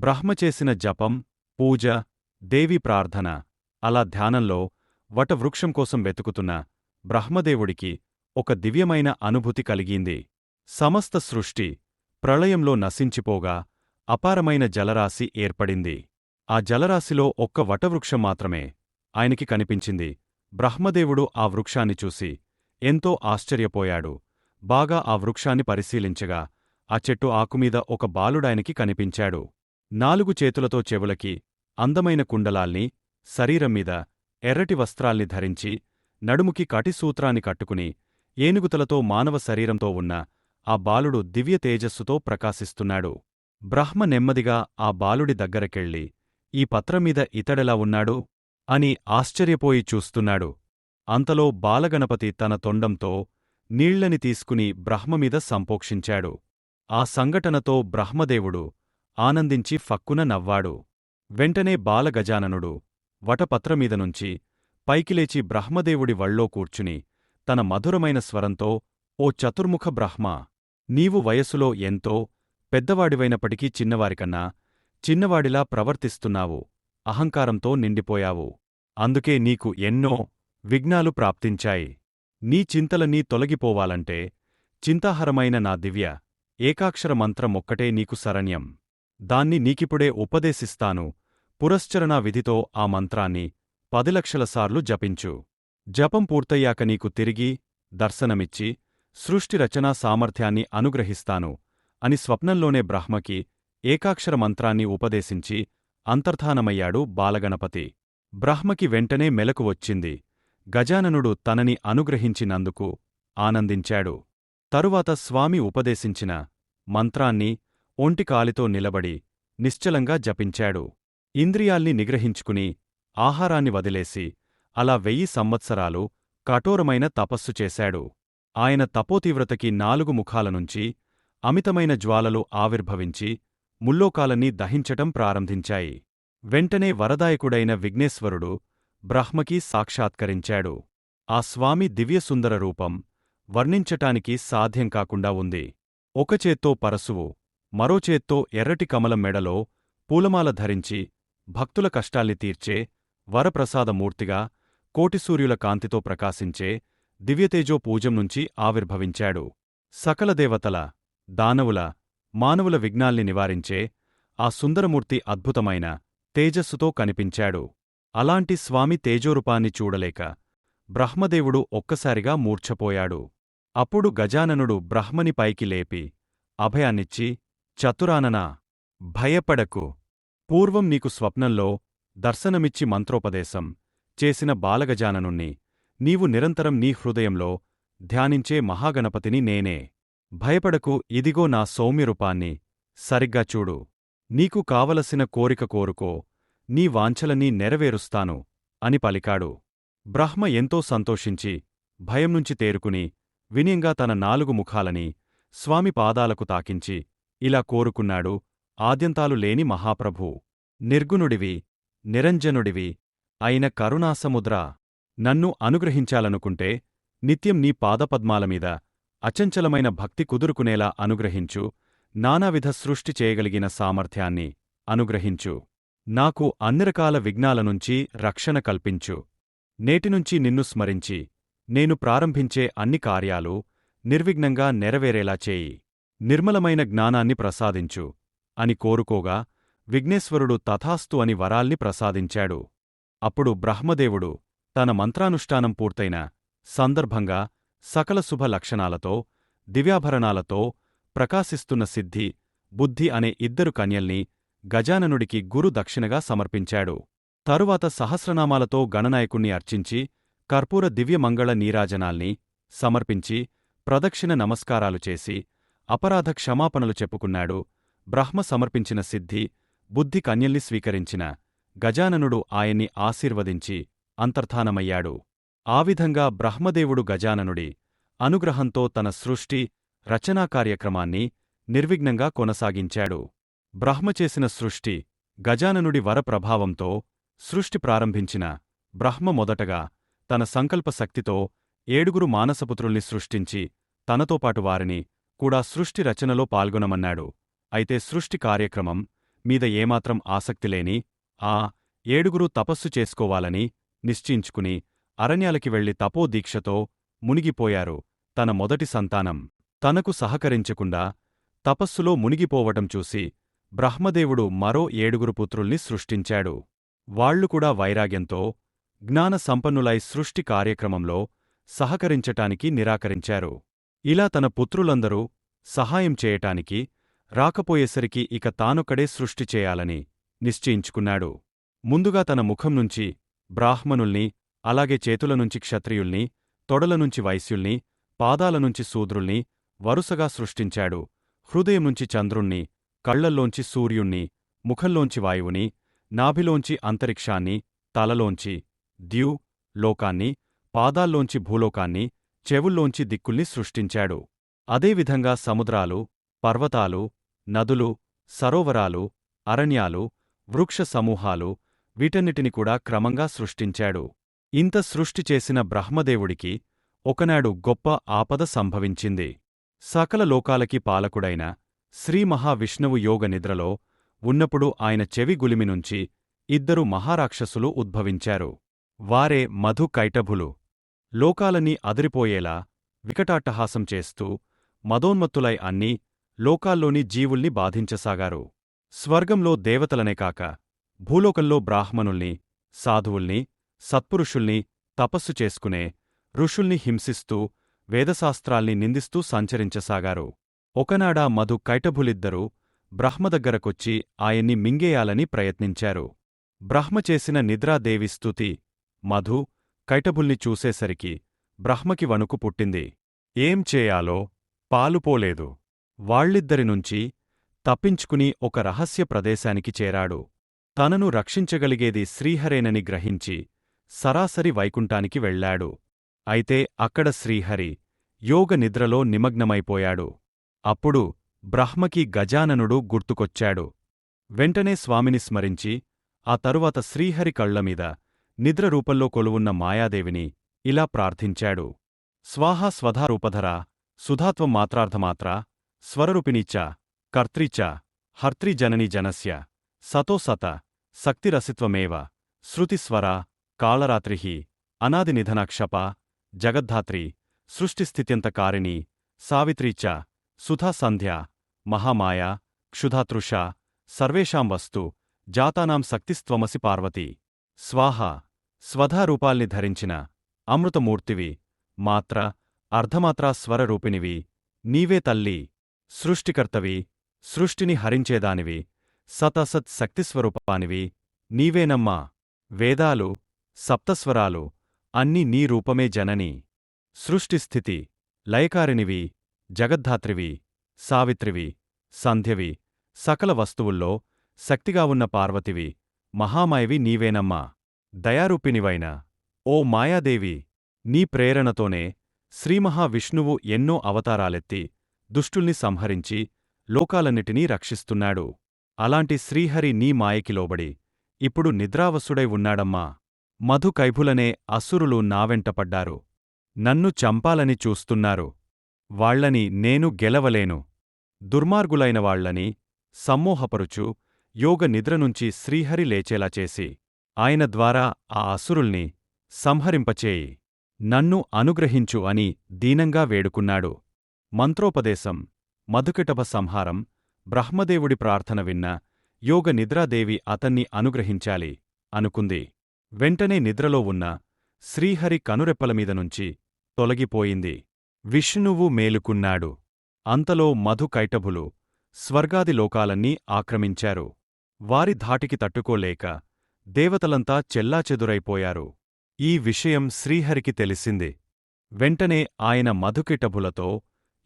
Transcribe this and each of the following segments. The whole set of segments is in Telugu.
బ్రహ్మ చేసిన జపం పూజ దేవి ప్రార్థన అలా ధ్యానంలో వటవృక్షం కోసం వెతుకుతున్న బ్రహ్మదేవుడికి ఒక దివ్యమైన అనుభూతి కలిగింది. సమస్త సృష్టి ప్రళయంలో నశించిపోగా అపారమైన జలరాశి ఏర్పడింది. ఆ జలరాశిలో ఒక్క వటవృక్షం మాత్రమే ఆయనకి కనిపించింది. బ్రహ్మదేవుడు ఆ వృక్షాన్ని చూసి ఎంతో ఆశ్చర్యపోయాడు. బాగా ఆ వృక్షాన్ని పరిశీలించగా ఆ చెట్టు ఆకుమీద ఒక బాలుడాయనికి కనిపించాడు. నాలుగు చేతులతో చెవులకి అందమైన కుండలాల్ని శరీరం మీద ఎర్రటి వస్త్రాల్ని ధరించి నడుముకి కటిసూత్రాన్ని కట్టుకుని ఏనుగుతలతో మానవ శరీరంతో ఉన్న ఆ బాలుడు దివ్య తేజస్సుతో ప్రకాశిస్తున్నాడు. బ్రహ్మ నెమ్మదిగా ఆ బాలుడి దగ్గరకెళ్ళి ఈ పత్రమీద ఇతడెలా ఉన్నాడు? అని ఆశ్చర్యపోయి చూస్తున్నాడు. అంతలో బాలగణపతి తన తొండంతో నీళ్ళని తీసుకుని బ్రహ్మమీద సంపోక్షించాడు. ఆ సంఘటనతో బ్రహ్మదేవుడు ఆనందించి ఫక్కున నవ్వాడు. వెంటనే బాలగజాననుడు వటపత్రమీదనుంచి పైకిలేచి బ్రహ్మదేవుడి వళ్ళో కూర్చుని తన మధురమైన స్వరంతో ఓ చతుర్ముఖ బ్రహ్మ నీవు వయసులో ఎంతో పెద్దవాడివైనప్పటికీ చిన్నవారికన్నా చిన్నవాడిలా ప్రవర్తిస్తున్నావు అహంకారంతో నిండిపోయావు. అందుకే నీకు ఎన్నో విఘ్నాలు ప్రాప్తించాయి. నీ చింతలన్నీ తొలగిపోవాలంటే చింతాహరమైన నా దివ్య ఏకాక్షర మంత్రమొక్కటే నీకు శరణ్యం. దాన్ని నీకిప్పుడే ఉపదేశిస్తాను. పురశ్చరణా విధితో ఆ మంత్రాన్ని పదిలక్షలసార్లు సార్లు జపించు. జపం పూర్తయ్యాక నీకు తిరిగి దర్శనమిచ్చి సృష్టి రచనా సామర్థ్యాన్ని అనుగ్రహిస్తాను అని స్వప్నంలోనే బ్రహ్మకి ఏకాక్షర మంత్రాన్ని ఉపదేశించి అంతర్ధానమయ్యాడు బాలగణపతి. బ్రహ్మకి వెంటనే మెలకు వచ్చింది. గజాననుడు తనని అనుగ్రహించినందుకు ఆనందించాడు. తరువాత స్వామి ఉపదేశించిన మంత్రాన్ని ఒంటికాలితో నిలబడి నిశ్చలంగా జపించాడు. ఇంద్రియాల్ని నిగ్రహించుకుని ఆహారాన్ని వదిలేసి అలా వెయ్యి సంవత్సరాలు కఠోరమైన తపస్సు చేశాడు. ఆయన తపోతీవ్రతకి నాలుగు ముఖాలనుంచి అమితమైన జ్వాలలు ఆవిర్భవించి ముల్లోకాలన్నీ దహించటం ప్రారంభించాయి. వెంటనే వరదాయకుడైన విఘ్నేశ్వరుడు బ్రహ్మకి సాక్షాత్కరించాడు. ఆ స్వామి దివ్యసుందర రూపం వర్ణించటానికి సాధ్యం కాకుండా ఉంది. ఒకచేత్తో పరశువు మరోచేత్తో ఎర్రటి కమలం మెడలో పూలమాల ధరించి భక్తుల కష్టాల్ని తీర్చే వరప్రసాదమూర్తిగా కోటిసూర్యుల కాంతితో ప్రకాశించే దివ్యతేజో పూజం నుంచి ఆవిర్భవించాడు. సకల దేవతల దానవుల మానవుల విఘ్నాల్ని నివారించే ఆ సుందరమూర్తి అద్భుతమైన తేజస్సుతో కనిపించాడు. అలాంటి స్వామి తేజోరూపాన్ని చూడలేక బ్రహ్మదేవుడు ఒక్కసారిగా మూర్ఛపోయాడు. అప్పుడు గజాననుడు బ్రహ్మని పైకి లేపి అభయాన్నిచ్చి చతురాననా భయపడకు. పూర్వం నీకు స్వప్నంలో దర్శనమిచ్చి మంత్రోపదేశం చేసిన బాలగజాననుణ్ణి నీవు నిరంతరం నీ హృదయంలో ధ్యానించే మహాగణపతిని నేనే. భయపడకు ఇదిగో నా సౌమ్యరూపాన్ని సరిగ్గా చూడు. నీకు కావలసిన కోరిక కోరుకో నీ వాంఛలనీ నెరవేరుస్తాను అని పలికాడు. బ్రహ్మ ఎంతో సంతోషించి భయం నుంచి తేరుకుని వినయంగా తన నాలుగు ముఖాలని స్వామి పాదాలకు తాకించి ఇలా కోరుకున్నాడు ఆద్యంతాలు లేని మహాప్రభూ నిర్గుణుడివి నిరంజనుడివి అయిన కరుణాసముద్ర నన్ను అనుగ్రహించాలనుకుంటే నిత్యం నీ పాదపద్మాలమీద అచంచలమైన భక్తి కుదురుకునేలా అనుగ్రహించు నానావిధ సృష్టి చేయగలిగిన సామర్థ్యాన్ని అనుగ్రహించు నాకు అన్ని రకాల విఘ్నాల నుంచి రక్షణ కల్పించు నేటినుంచి నిన్ను స్మరించి నేను ప్రారంభించే అన్ని కార్యాలు నిర్విఘ్నంగా నెరవేరేలా చేయి. నిర్మలమైన జ్ఞానాన్ని ప్రసాదించు అని కోరుకోగా విఘ్నేశ్వరుడు తథాస్తు అని వరాల్ని ప్రసాదించాడు. అప్పుడు బ్రహ్మదేవుడు తన మంత్రానుష్ఠానం పూర్తయిన సందర్భంగా సకల శుభ లక్షణాలతో దివ్యాభరణాలతో ప్రకాశిస్తున్న సిద్ధి బుద్ధి అనే ఇద్దరు కన్యల్ని గజాననుడికి గురు దక్షిణగా సమర్పించాడు. తరువాత సహస్రనామాలతో గణనాయకుణ్ణి అర్చించి కర్పూర దివ్యమంగళ నీరాజనాల్ని సమర్పించి ప్రదక్షిణ నమస్కారాలు చేసి అపరాధ క్షమాపణలు చెప్పుకున్నాడు. బ్రహ్మ సమర్పించిన సిద్ధి బుద్ధి కన్యల్ని స్వీకరించిన. గజాననుడు ఆయన్ని ఆశీర్వదించి అంతర్ధానమయ్యాడు. ఆ విధంగా బ్రహ్మదేవుడు గజాననుడి అనుగ్రహంతో తన సృష్టి రచనా కార్యక్రమాన్ని నిర్విఘ్నంగా కొనసాగించాడు. బ్రహ్మ చేసిన సృష్టి గజాననుడి వరప్రభావంతో సృష్టి ప్రారంభించిన బ్రహ్మ మొదటగా తన సంకల్ప శక్తితో ఏడుగురు మానసపుత్రుల్ని సృష్టించి తనతోపాటు వారిని కూడా సృష్టి రచనలో పాల్గొనమన్నాడు. అయితే సృష్టి కార్యక్రమం మీద ఏమాత్రం ఆసక్తిలేని ఆ ఏడుగురు తపస్సు చేసుకోవాలని నిశ్చయించుకుని అరణ్యాలకి వెళ్ళి తపోదీక్షతో మునిగిపోయారు తన మొదటి సంతానం. తనకు సహకరించకుండా తపస్సులో మునిగిపోవటం చూసి బ్రహ్మదేవుడు మరో ఏడుగురు పుత్రుల్ని సృష్టించాడు. వాళ్ళు కూడా వైరాగ్యంతో జ్ఞాన సంపన్నులై సృష్టి కార్యక్రమంలో సహకరించటానికి నిరాకరించారు. ఇలా తన పుత్రులందరూ సహాయం చేయటానికి రాకపోయేసరికి ఇక తానొక్కడే సృష్టి చేయాలని నిశ్చయించుకున్నాడు. ముందుగా తన ముఖం నుంచి బ్రాహ్మణుల్ని అలాగే చేతుల నుంచి క్షత్రియుల్ని తొడల నుంచి వైశ్యుల్ని పాదాల నుంచి శూద్రుల్ని వరుసగా సృష్టించాడు. హృదయం నుంచి చంద్రుణ్ణి కళ్ళల్లోంచి సూర్యుణ్ణి ముఖంలోంచి వాయువుని నాభిలోంచి అంతరిక్షాన్ని తలలోంచి ద్యూ లోకాన్ని పాదాల్లోంచి భూలోకాన్ని చెవుల్లోంచి దిక్కుల్ని సృష్టించాడు. అదేవిధంగా సముద్రాలు పర్వతాలు నదులు సరోవరాలు అరణ్యాలు వృక్ష సమూహాలు వీటన్నిటిని కూడా క్రమంగా సృష్టించాడు. ఇంత సృష్టి చేసిన బ్రహ్మదేవుడికి ఒకనాడు గొప్ప ఆపద సంభవించింది. సకల లోకాలకి పాలకుడైన శ్రీ మహావిష్ణువు యోగ నిద్రలో ఉన్నప్పుడు ఆయన చెవి గులిమి నుంచి ఇద్దరు మహారాక్షసులు ఉద్భవించారు. వారే మధు కైటభులు. లోకాలని అదిరిపోయేలా వికటాట్టహాసం చేస్తూ మదోన్మత్తులై అన్నీ లోకాల్లోని జీవుల్ని బాధించసాగారు. స్వర్గంలో దేవతలనే కాక భూలోకంలో బ్రాహ్మణుల్ని సాధువుల్ని సత్పురుషుల్ని తపస్సు చేసుకునే ఋషుల్ని హింసిస్తూ వేదశాస్త్రాల్ని నిందిస్తూ సంచరించసాగారు. ఒకనాడా మధు కైటభులిద్దరూ బ్రహ్మదగ్గరకొచ్చి ఆయన్ని మింగేయాలని ప్రయత్నించారు. బ్రహ్మ చేసిన నిద్రాదేవి స్తుతి మధు కైటభుల్ని చూసేసరికి బ్రహ్మకి వణుకు పుట్టింది. ఏం చేయాలో పాలుపోలేదు. వాళ్ళిద్దరి నుంచి తప్పించుకుని ఒక రహస్య ప్రదేశానికి చేరాడు. తనను రక్షించగలిగేది శ్రీహరేనని గ్రహించి సరాసరి వైకుంఠానికి వెళ్ళాడు అయితే అక్కడ శ్రీహరి యోగ నిద్రలో నిమగ్నమైపోయాడు. అప్పుడు బ్రహ్మకి గజాననుడు గుర్తుకొచ్చాడు. వెంటనే స్వామిని స్మరించి ఆ తరువాత శ్రీహరి కళ్ళమీద నిద్ర రూపంలో కొలువున్న మాయాదేవిని ఇలా ప్రార్థించాడు. స్వాహా స్వధారూపధర సుధాత్వం మాత్రార్థమాత్ర స్వరరూపిణీచ కర్త్రీచ హర్త్రిజనని జనస్య సతో సత శక్తిరసిత్వమేవ శృతిస్వర కాళరాత్రిః అనాదినిధనక్షప జగద్ధాత్రి సృష్టిస్థిత్యంతకారిణి సావిత్రీచ చ సుధా సంధ్య మహామాయా క్షుధాతృష సర్వేషాం వస్తు జాతానాం శక్తిస్త్వమసి పార్వతి. స్వాహ స్వధారూపాల్ని ధరించిన అమృతమూర్తివి మాత్ర అర్ధమాత్రా స్వరరూపిణివి నీవే తల్లి సృష్టికర్తవి సృష్టిని హరించేదానివి సతసత్ శక్తిస్వరూపానివి నీవేనమ్మా వేదాలు సప్తస్వరాలు అన్ని నీ రూపమే జనని సృష్టిస్థితి లయకారినివి జగద్ధాత్రివి సావిత్రివి సంధ్యవి సకల వస్తువుల్లో శక్తిగా ఉన్న పార్వతివి మహామాయవి నీవేనమ్మా దయారూపినివైన ఓ మాయాదేవి నీ ప్రేరణతోనే శ్రీమహావిష్ణువు ఎన్నో అవతారాలెత్తి దుష్టుల్ని సంహరించి లోకాలన్నిటినీ రక్షిస్తున్నాడు. అలాంటి శ్రీహరి నీ మాయకి లోబడి ఇప్పుడు నిద్రావసుడై ఉన్నాడమ్మా. మధుకైభులనే అసురులు నావెంటపడ్డారు నన్ను చంపాలని చూస్తున్నారు. వాళ్ళని నేను గెలవలేను. దుర్మార్గులైన వాళ్ళని సమ్మోహపరుచు యోగ నిద్రనుంచి శ్రీహరి లేచేలా చేసి ఆయన ద్వారా ఆ అసురుల్ని సంహరింపచేయి. నన్ను అనుగ్రహించు అని దీనంగా వేడుకున్నాడు. మంత్రోపదేశం. మధుకిటభ సంహారం. బ్రహ్మదేవుడి ప్రార్థన విన్న యోగ నిద్రాదేవి అతన్ని అనుగ్రహించాలి అనుకుంది. వెంటనే నిద్రలో ఉన్న శ్రీహరి కనురెప్పలమీద నుంచి తొలగిపోయింది. విష్ణువు మేలుకున్నాడు. అంతలో మధు కైటభులు స్వర్గాది లోకాలన్నీ ఆక్రమించారు. వారి ధాటికి తట్టుకోలేక దేవతలంతా చెల్లాచెదురైపోయారు. ఈ విషయం శ్రీహరికి తెలిసింది. వెంటనే ఆయన మధుకిటభులతో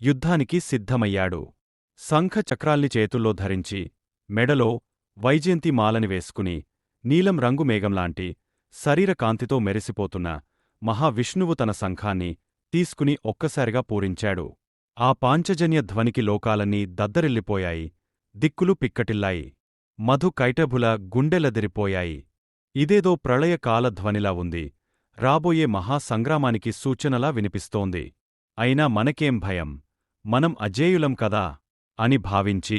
యుద్ధానికి సిద్ధమయ్యాడు. శంఖ చక్రాల్ని చేతుల్లో ధరించి మెడలో వైజయంతి మాలని వేసుకుని నీలం రంగు మేఘంలాంటి శరీరకాంతితో మెరిసిపోతున్న మహావిష్ణువు తన శంఖాన్ని తీసుకుని ఒక్కసారిగా పూరించాడు. ఆ పాంచజన్య ధ్వనికి లోకాలన్నీ దద్దరిల్లిపోయాయి దిక్కులు పిక్కటిల్లాయి. మధు కైటభుల గుండెలదిరిపోయాయి. ఇదేదో ప్రళయ కాలధ్వనిలా ఉంది. రాబోయే మహాసంగ్రామానికి సూచనలా వినిపిస్తోంది. అయినా మనకేం భయం? మనం అజేయులం కదా? అని భావించి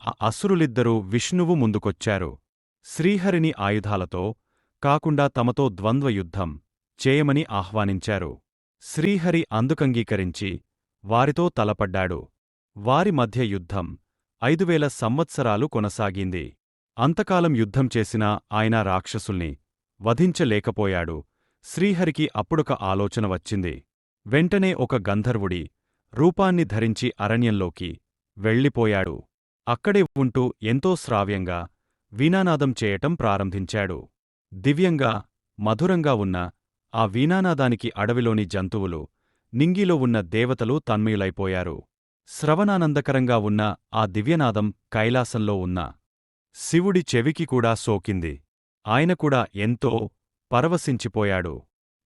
ఆ అసురులిద్దరూ విష్ణువు ముందుకొచ్చారు. శ్రీహరిని ఆయుధాలతో కాకుండా తమతో ద్వంద్వ యుద్ధం చేయమని ఆహ్వానించారు. శ్రీహరి అందుకంగీకరించి వారితో తలపడ్డాడు. వారి మధ్య యుద్ధం ఐదువేల సంవత్సరాలు కొనసాగింది. అంతకాలం యుద్ధం చేసినా ఆయన రాక్షసుల్ని వధించలేకపోయాడు. శ్రీహరికి అప్పుడొక ఆలోచన వచ్చింది. వెంటనే ఒక గంధర్వుడి రూపాన్ని ధరించి అరణ్యంలోకి వెళ్ళిపోయాడు. అక్కడే ఉంటూ ఎంతో శ్రావ్యంగా వీణానాదం చేయటం ప్రారంభించాడు. దివ్యంగా మధురంగా ఉన్న ఆ వీణానాదానికి అడవిలోని జంతువులు నింగిలో ఉన్న దేవతలు తన్మయులైపోయారు. శ్రవణానందకరంగా ఉన్న ఆ దివ్యనాదం కైలాసంలో ఉన్న శివుడి చెవికి కూడా సోకింది. ఆయనకూడా ఎంతో పరవశించిపోయాడు.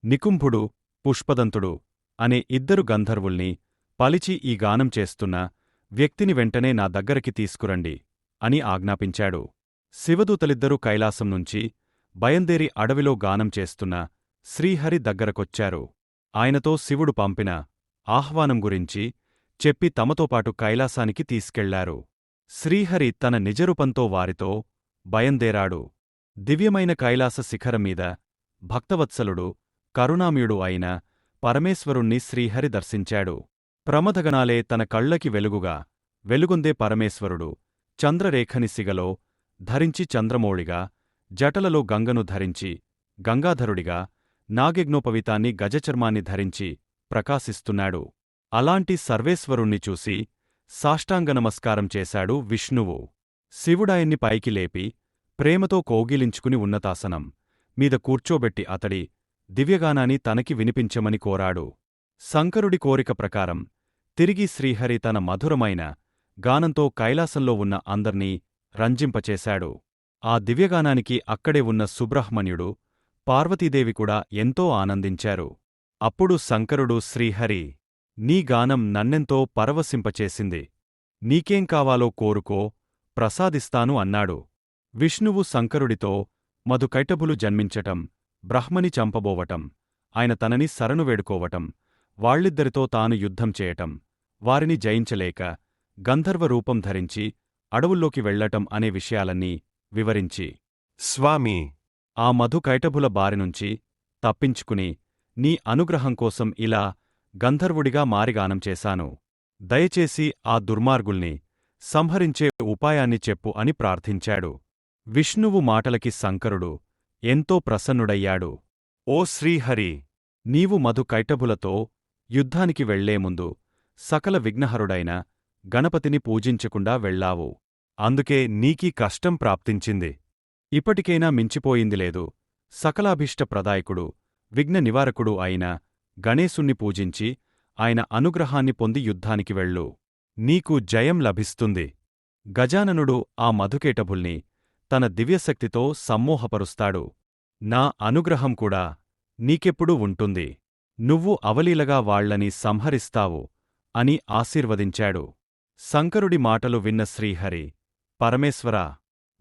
నికుంభుడు పుష్పదంతుడు అనే ఇద్దరు గంధర్వుల్ని పలిచి ఈ గానం చేస్తున్న వ్యక్తిని వెంటనే నా దగ్గరికి తీసుకురండి అని ఆజ్ఞాపించాడు. శివదూతలిద్దరూ కైలాసం నుంచి బయందేరి అడవిలో గానం చేస్తున్న శ్రీహరి దగ్గరకొచ్చారు. ఆయనతో శివుడు పంపిన ఆహ్వానం గురించి చెప్పి తమతోపాటు కైలాసానికి తీసుకెళ్ళారు. శ్రీహరి తన నిజరూపంతో వారితో బయందేరాడు దివ్యమైన కైలాస శిఖరమీద భక్తవత్సలుడు కరుణామయుడు అయిన పరమేశ్వరుణ్ణి శ్రీహరి దర్శించాడు. ప్రమథగణాలే తన కళ్ళకి వెలుగుగా వెలుగొందే పరమేశ్వరుడు చంద్రరేఖని సిగలో ధరించి చంద్రమౌళిగా జటలలో గంగను ధరించి గంగాధరుడిగా నాగెగ్నోపవితాన్ని గజచర్మాన్ని ధరించి ప్రకాశిస్తున్నాడు. అలాంటి సర్వేశ్వరుణ్ణి చూసి సాష్టాంగ నమస్కారం చేశాడు విష్ణువు. శివుడాయన్ని పైకి లేపి ప్రేమతో కోగిలించుకుని ఉన్నతాసనం మీద కూర్చోబెట్టి అతడి దివ్యగానాన్ని తనకి వినిపించమని కోరాడు. శంకరుడి కోరిక ప్రకారం తిరిగి శ్రీహరి తన మధురమైన గానంతో కైలాసంలో ఉన్న అందర్నీ రంజింపచేశాడు. ఆ దివ్యగానానికి అక్కడే ఉన్న సుబ్రహ్మణ్యుడు పార్వతీదేవి కూడా ఎంతో ఆనందించారు. అప్పుడు శంకరుడు శ్రీహరి నీ గానం నన్నెంతో పరవశింపచేసింది. నీకేం కావాలో కోరుకో ప్రసాదిస్తాను అన్నాడు. విష్ణువు శంకరుడితో మధుకైటభులు జన్మించటం బ్రహ్మని చంపబోవటం ఆయన తనని శరణు వేడుకోవటం వాళ్ళిద్దరితో తాను యుద్ధం చేయటం వారిని జయించలేక గంధర్వ రూపం ధరించి అడవుల్లోకి వెళ్ళటం అనే విషయాలన్నీ వివరించి స్వామి! ఆ మధుకైటభుల బారినుంచి తప్పించుకుని నీ అనుగ్రహం కోసం ఇలా గంధర్వుడిగా మారిగానం చేశాను. దయచేసి ఆ దుర్మార్గుల్ని సంహరించే ఉపాయాన్ని చెప్పు అని ప్రార్థించాడు. విష్ణువు మాటలకి శంకరుడు ఎంతో ప్రసన్నుడయ్యాడు. ఓ శ్రీహరి నీవు మధు కైటభులతో యుద్ధానికి వెళ్ళే ముందు సకల విఘ్నహరుడైన గణపతిని పూజించకుండా వెళ్ళావు. అందుకే నీకీ కష్టం ప్రాప్తించింది. ఇప్పటికైనా మించిపోయింది లేదు. సకలాభీష్ట ప్రదాయకుడు విఘ్న నివారకుడు అయిన గణేశుణ్ణి పూజించి ఆయన అనుగ్రహాన్ని పొంది యుద్ధానికి వెళ్ళు. నీకు జయం లభిస్తుంది. గజాననుడు ఆ మధుకేటభుల్ని తన దివ్యశక్తితో సమ్మోహపరుస్తాడు. నా అనుగ్రహం కూడా నీకెప్పుడూ ఉంటుంది. నువ్వు అవలీలగా వాళ్ళని సంహరిస్తావు అని ఆశీర్వదించాడు. శంకరుడి మాటలు విన్న శ్రీహరి పరమేశ్వరా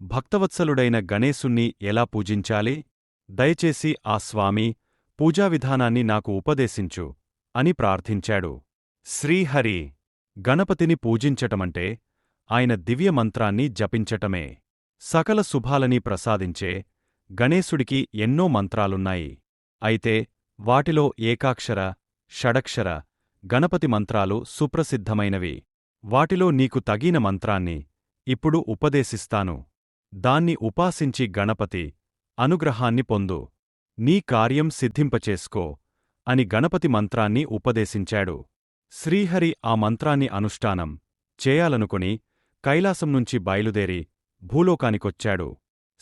భక్తవత్సలుడైన గణేశుణ్ణి ఎలా పూజించాలి? దయచేసి ఆ స్వామి పూజావిధానాన్ని నాకు ఉపదేశించు అని ప్రార్థించాడు. శ్రీహరి గణపతిని పూజించటమంటే ఆయన దివ్యమంత్రాన్ని జపించటమే. సకల శుభాలని ప్రసాదించే గణేశుడికి ఎన్నో మంత్రాలున్నాయి. అయితే వాటిలో ఏకాక్షర షడక్షర గణపతి మంత్రాలు సుప్రసిద్ధమైనవి. వాటిలో నీకు తగిన మంత్రాన్ని ఇప్పుడు ఉపదేశిస్తాను. దాన్ని ఉపాసించి గణపతి అనుగ్రహాన్ని పొందు. నీ కార్యం సిద్ధింపచేసుకో అని గణపతి మంత్రాన్ని ఉపదేశించాడు. శ్రీహరి ఆ మంత్రాన్ని అనుష్ఠానం చేయాలనుకుని కైలాసం నుంచి బయలుదేరి భూలోకానికొచ్చాడు.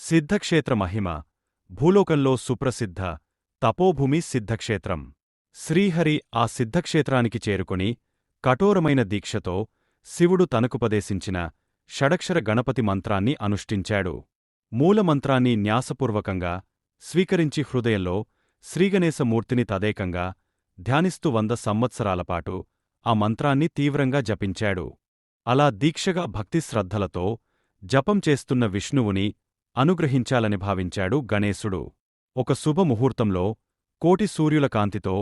సిద్ధక్షేత్ర మహిమ భూలోకంలో సుప్రసిద్ధ తపోభూమి సిద్ధక్షేత్రం. శ్రీహరి ఆ సిద్ధక్షేత్రానికి చేరుకుని కఠోరమైన దీక్షతో శివుడు తనకుపదేశించిన షడక్షర గణపతి మంత్రాన్ని అనుష్ఠించాడు. మూలమంత్రాన్ని న్యాసపూర్వకంగా స్వీకరించి హృదయంలో శ్రీగణేశమూర్తిని తదేకంగా ధ్యానిస్తూ వంద సంవత్సరాలపాటు ఆ మంత్రాన్ని తీవ్రంగా జపించాడు. అలా దీక్షగా భక్తిశ్రద్ధలతో జపం చేస్తున్న విష్ణువుని అనుగ్రహించాలని భావించాడు గణేశుడు. ఒక శుభముహూర్తంలో కోటి సూర్యుల కాంతితో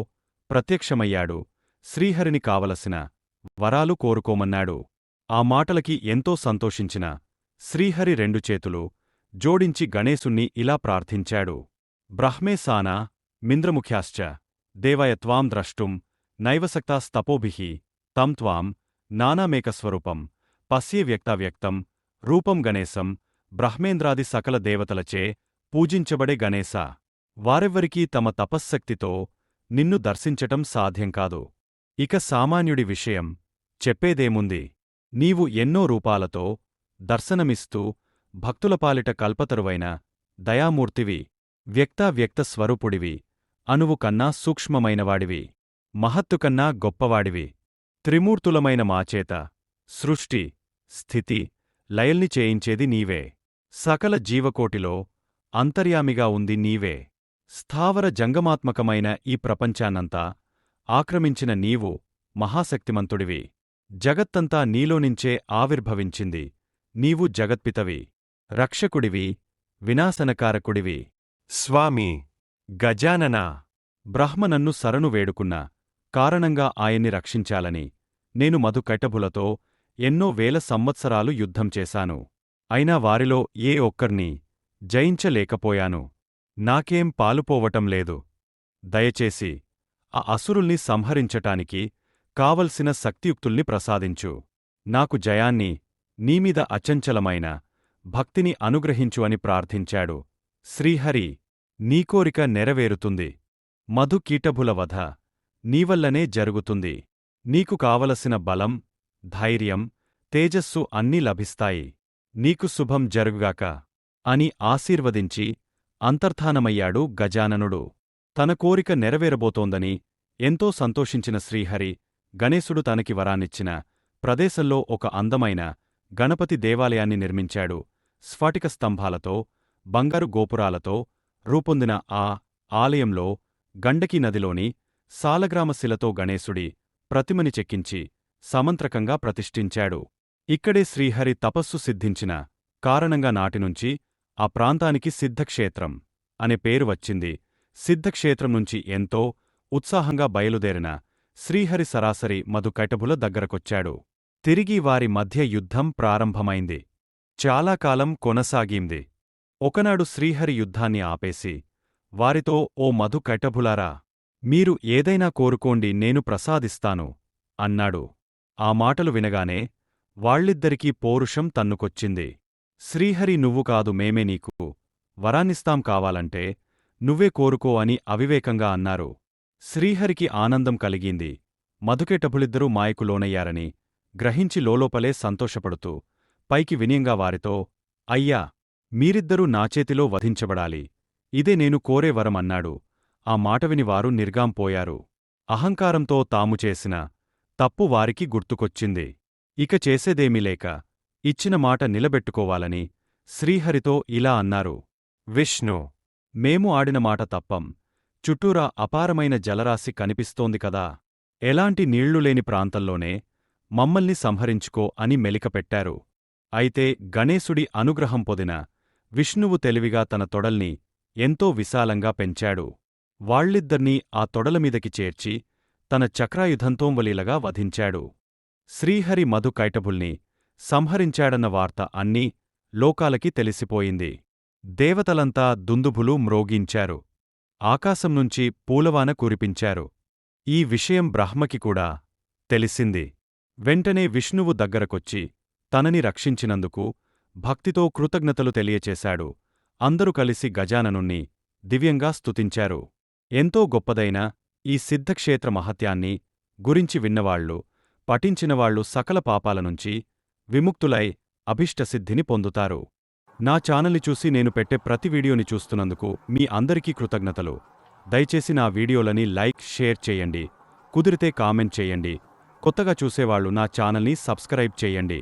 ప్రత్యక్షమయ్యాడు శ్రీహరిని కావలసిన వరాలు కోరుకోమన్నాడు. ఆ మాటలకి ఎంతో సంతోషించిన శ్రీహరి రెండు చేతులు జోడించి గణేశుణ్ణి ఇలా ప్రార్థించాడు. బ్రహ్మేసానా మింద్రముఖ్యాశ్చ దేవయత్వాం ద్రష్టుం నైవసక్తాస్తపోభిః తం త్వాం నానామేకస్వరూపం పశ్యే వ్యక్తావ్యక్తం రూపం గణేశం బ్రహ్మేంద్రాది సకల దేవతలచే పూజించబడే గణేశ. వారెవ్వరికీ తమ తపశ్శక్తితో నిన్ను దర్శించటం సాధ్యం కాదు. ఇక సామాన్యుడి విషయం చెప్పేదేముంది? నీవు ఎన్నో రూపాలతో దర్శనమిస్తూ భక్తులపాలిట కల్పతరువైన దయామూర్తివి వ్యక్తావ్యక్త స్వరూపుడివి అణువు కన్నా సూక్ష్మమైనవాడివి మహత్తుకన్నా గొప్పవాడివి. త్రిమూర్తులమైన మాచేత సృష్టి స్థితి లయల్ని చేయించేది నీవే. సకల జీవకోటిలో అంతర్యామిగా ఉంది నీవే. స్థావర జంగమాత్మకమైన ఈ ప్రపంచాన్నంతా ఆక్రమించిన నీవు మహాశక్తిమంతుడివి. జగత్తంతా నీలోనించే ఆవిర్భవించింది నీవు జగత్పితవి. రక్షకుడివి వినాశనకారకుడివి. స్వామి! గజానన! బ్రహ్మ నన్ను శరణు వేడుకున్న కారణంగా ఆయన్ని రక్షించాలని నేను మధు కైటభులతో ఎన్నో వేల సంవత్సరాలు యుద్ధం చేశాను. అయినా వారిలో ఏ ఒక్కర్నీ జయించలేకపోయాను. నాకేం పాలుపోవటం లేదు. దయచేసి ఆ అసురుల్ని సంహరించటానికి కావలసిన శక్తియుక్తుల్ని ప్రసాదించు. నాకు జయాన్ని నీమీద అచంచలమైన భక్తిని అనుగ్రహించు అని ప్రార్థించాడు. శ్రీహరి నీకోరిక నెరవేరుతుంది. మధు కీటభుల వధ నీవల్లనే జరుగుతుంది. నీకు కావలసిన బలం ధైర్యం తేజస్సు అన్నీ లభిస్తాయి. నీకు శుభం జరుగుగాక అని ఆశీర్వదించి అంతర్ధానమయ్యాడు గజాననుడు. తన కోరిక నెరవేరబోతోందని ఎంతో సంతోషించిన శ్రీహరి గణేశుడు తనకి వరాన్నిచ్చిన ప్రదేశంలో ఒక అందమైన గణపతి దేవాలయాన్ని నిర్మించాడు. స్ఫటిక స్తంభాలతో బంగారు గోపురాలతో రూపొందిన ఆ ఆలయంలో గండకీ నదిలోని సాలగ్రామ శిలతో గణేశుడి ప్రతిమని చెక్కించి సమంత్రకంగా ప్రతిష్ఠించాడు. ఇక్కడే శ్రీహరి తపస్సు సిద్ధించిన కారణంగా నాటినుంచి ఆ ప్రాంతానికి సిద్ధక్షేత్రం అనే పేరు వచ్చింది. సిద్ధక్షేత్రం నుంచి ఎంతో ఉత్సాహంగా బయలుదేరిన శ్రీహరి సరాసరి మధుకటభుల దగ్గరకొచ్చాడు. తిరిగి వారి మధ్య యుద్ధం ప్రారంభమైంది. చాలా కాలం కొనసాగింది. ఒకనాడు శ్రీహరి యుద్ధాన్ని ఆపేసి వారితో ఓ మధు కైటభులారా మీరు ఏదైనా కోరుకోండి నేను ప్రసాదిస్తాను అన్నాడు. ఆ మాటలు వినగానే వాళ్ళిద్దరికీ పోరుషం తన్నుకొచ్చింది. శ్రీహరి నువ్వు కాదు మేమే నీకు వరాన్నిస్తాం కావాలంటే నువ్వే కోరుకో అని అవివేకంగా అన్నారు. శ్రీహరికి ఆనందం కలిగింది. మధుకేటభులిద్దరూ మాయకు లోనయ్యారని గ్రహించి లోలోపలే సంతోషపడుతూ పైకి వినయంగా వారితో అయ్యా మీరిద్దరూ నాచేతిలో వధించబడాలి. ఇదే నేను కోరే వరం అన్నాడు. ఆ మాట విని వారు నిర్గాంపోయారు అహంకారంతో తాము చేసిన తప్పు వారికి గుర్తుకొచ్చింది. ఇక చేసేదేమీ లేక ఇచ్చిన మాట నిలబెట్టుకోవాలని శ్రీహరితో ఇలా అన్నారు. విష్ణు మేము ఆడిన మాట తప్పం. చుట్టూరా అపారమైన జలరాశి కనిపిస్తోంది కదా. ఎలాంటి నీళ్ళులేని ప్రాంతంలోనే మమ్మల్ని సంహరించుకో అని మెలికపెట్టారు. అయితే గణేశుడి అనుగ్రహం పొదిన విష్ణువు తెలివిగా తన తొడల్ని ఎంతో విశాలంగా పెంచాడు. వాళ్ళిద్దర్నీ ఆ తొడలమీదకి చేర్చి తన చక్రాయుధంతోంవలీలగా వధించాడు. శ్రీహరి మధు కైటభుల్ని సంహరించాడన్న వార్త అన్నీ లోకాలకి తెలిసిపోయింది. దేవతలంతా దుందుభులు మ్రోగించారు. ఆకాశం నుంచి పూలవాన కురిపించారు. ఈ విషయం బ్రహ్మకి కూడా తెలిసింది. వెంటనే విష్ణువు దగ్గరకొచ్చి తనని రక్షించినందుకు భక్తితో కృతజ్ఞతలు తెలియచేశాడు. అందరూ కలిసి గజాననుణ్ణి దివ్యంగా స్తుతించారు. ఎంతో గొప్పదైన ఈ సిద్ధక్షేత్ర మహత్యాన్ని గురించి విన్నవాళ్ళు పఠించినవాళ్ళు సకల పాపాల నుంచి విముక్తులై అభిష్టసిద్ధిని పొందుతారు. నా ఛానల్ని చూసి నేను పెట్టే ప్రతి వీడియోని చూస్తున్నందుకు మీ అందరికీ కృతజ్ఞతలు. దయచేసి నా వీడియోలని లైక్ షేర్ చేయండి. కుదిరితే కామెంట్ చేయండి. కొత్తగా చూసేవాళ్ళు నా ఛానల్ని సబ్స్క్రైబ్ చేయండి.